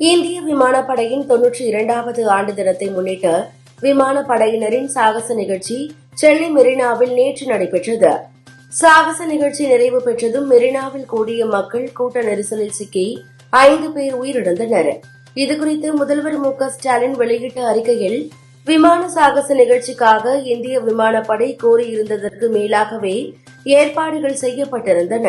இந்திய விமானப்படையின் தொன்னூற்றி இரண்டாவது ஆண்டு தினத்தை முன்னிட்டு விமானப்படையினரின் சாகச நிகழ்ச்சி சென்னை மெரினாவில் நேற்று நடைபெற்றது. சாகச நிகழ்ச்சி நிறைவு பெற்றதும் மெரினாவில் கூடிய மக்கள் கூட்ட நெரிசலில் சிக்கி ஐந்து பேர் உயிரிழந்தனர். இதுகுறித்து முதல்வர் மு க ஸ்டாலின் வெளியிட்ட அறிக்கையில் விமான சாகச நிகழ்ச்சிக்காக இந்திய விமானப்படை கோரியிருந்ததற்கு மேலாகவே ஏற்பாடுகள் செய்யப்பட்டிருந்தன.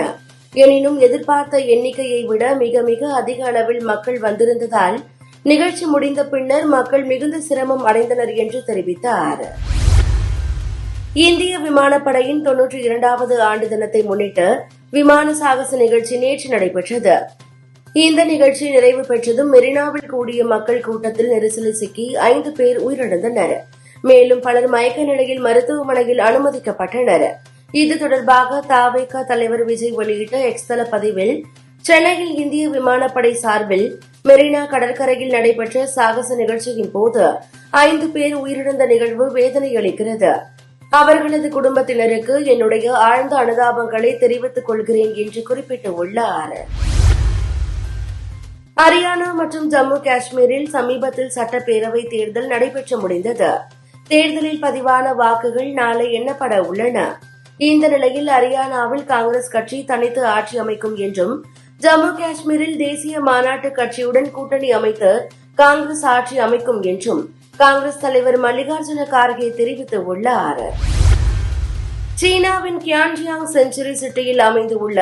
எனினும் எதிர்பார்த்த எண்ணிக்கையை விட மிக மிக அதிக அளவில் மக்கள் வந்திருந்ததால் நிகழ்ச்சி முடிந்த பின்னர் மக்கள் மிகுந்த சிரமம் அடைந்தனர் என்று தெரிவித்தார். இந்திய விமானப்படையின் தொன்னூற்றி இரண்டாவது ஆண்டு தினத்தை முன்னிட்டு விமான சாகச நிகழ்ச்சி நேற்று நடைபெற்றது. இந்த நிகழ்ச்சி நிறைவு பெற்றதும் மெரினாவில் கூடிய மக்கள் கூட்டத்தில் நெரிசலில் சிக்கி ஐந்து பேர் உயிரிழந்தனர். மேலும் பலர் மயக்க நிலையில் மருத்துவமனையில் அனுமதிக்கப்பட்டனா் இது தொடர்பாக தாவேகா தலைவர் விஜய் வெளியிட்ட எக்ஸ்தல பதிவில் சென்னையில் இந்திய விமானப்படை சார்பில் மெரினா கடற்கரையில் நடைபெற்ற சாகச நிகழ்ச்சியின் போது ஐந்து பேர் உயிரிழந்த நிகழ்வு வேதனை அளிக்கிறது அவர்களது குடும்பத்தினருக்கு என்னுடைய ஆழ்ந்த அனுதாபங்களை தெரிவித்துக் கொள்கிறேன் என்று குறிப்பிட்டுள்ளார். ஹரியானா மற்றும் ஜம்மு காஷ்மீரில் சமீபத்தில் சட்டப்பேரவை தேர்தல் நடைபெற்று முடிந்தது. தேர்தலில் பதிவான வாக்குகள் நாளை எண்ணப்பட உள்ளன. இந்த நிலையில் ஹரியானாவில் காங்கிரஸ் கட்சி தனித்து ஆட்சி அமைக்கும் என்றும் ஜம்மு காஷ்மீரில் தேசிய மாநாட்டு கட்சியுடன் கூட்டணி அமைத்து காங்கிரஸ் ஆட்சி அமைக்கும் என்றும் காங்கிரஸ் தலைவர் மல்லிகார்ஜுன கார்கே தெரிவித்துள்ளார். சீனாவின் கியான்ஜியாங் செஞ்சுரி சிட்டியில் அமைந்துள்ள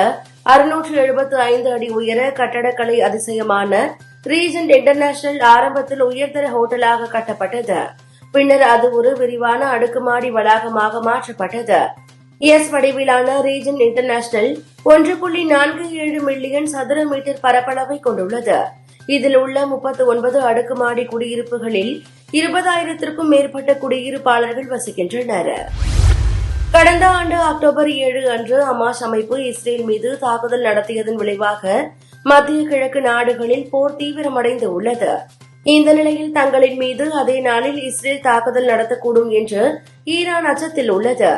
அறுநூற்று எழுபத்து ஐந்து அடி உயர கட்டடக்கலை அதிசயமான ரீஜென்ட் இன்டர்நேஷனல் ஆரம்பத்தில் உயர்தர ஹோட்டலாக கட்டப்பட்டது. பின்னர் அது ஒரு விரிவான அடுக்குமாடி வளாகமாக மாற்றப்பட்டது. எஸ் வடிவிலான ரீஜன் இன்டர்நேஷனல் ஒன்று புள்ளி நான்கு ஏழு மில்லியன் சதுர மீட்டர் பரப்பளவை கொண்டுள்ளது. இதில் உள்ள முப்பத்தி ஒன்பது அடுக்குமாடி குடியிருப்புகளில் இருபதாயிரத்திற்கும் மேற்பட்ட குடியிருப்பாளர்கள் வசிக்கின்றனர். கடந்த ஆண்டு அக்டோபர் ஏழு அன்று அமாஸ் அமைப்பு இஸ்ரேல் மீது தாக்குதல் நடத்தியதன் விளைவாக மத்திய கிழக்கு நாடுகளில் போர் தீவிரமடைந்து உள்ளது. இந்த நிலையில் தங்களின் மீது அதே நாளில் இஸ்ரேல் தாக்குதல் நடத்தக்கூடும் என்று ஈரான் அச்சத்தில் உள்ளது.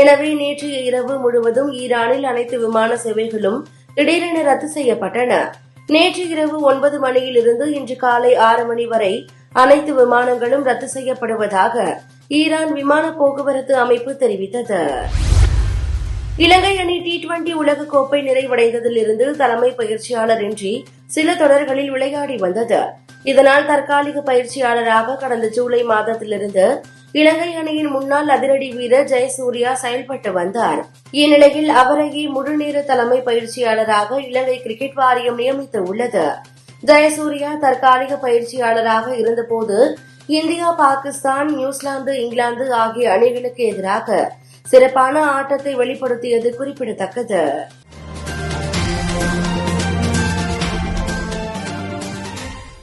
எனவே நேற்றைய இரவு முழுவதும் ஈரானில் அனைத்து விமான சேவைகளும் திடீரென ரத்து செய்யப்பட்டன. நேற்று இரவு ஒன்பது மணியில் இருந்து இன்று காலை ஆறு மணி வரை அனைத்து விமானங்களும் ரத்து செய்யப்படுவதாக ஈரான் விமான போக்குவரத்து அமைப்பு தெரிவித்தது. இலங்கை அணி டி டுவெண்டி உலகக்கோப்பை நிறைவடைந்ததிலிருந்து தலைமை பயிற்சியாளர் இன்றி சில தொடர்களில் விளையாடி வந்தது. இதனால் தற்காலிக பயிற்சியாளராக கடந்த ஜூலை மாதத்திலிருந்து இலங்கை அணியின் முன்னாள் அதிரடி வீரர் ஜெயசூர்யா செயல்பட்டு வந்தார். இந்நிலையில் அவரையே முழுநேர தலைமை பயிற்சியாளராக இலங்கை கிரிக்கெட் வாரியம் நியமித்து உள்ளது. ஜெயசூர்யா தற்காலிக பயிற்சியாளராக இருந்தபோது இந்தியா பாகிஸ்தான் நியூசிலாந்து இங்கிலாந்து ஆகிய அணிகளுக்கு எதிராக சிறப்பான ஆட்டத்தை வெளிப்படுத்தியது குறிப்பிடத்தக்கது.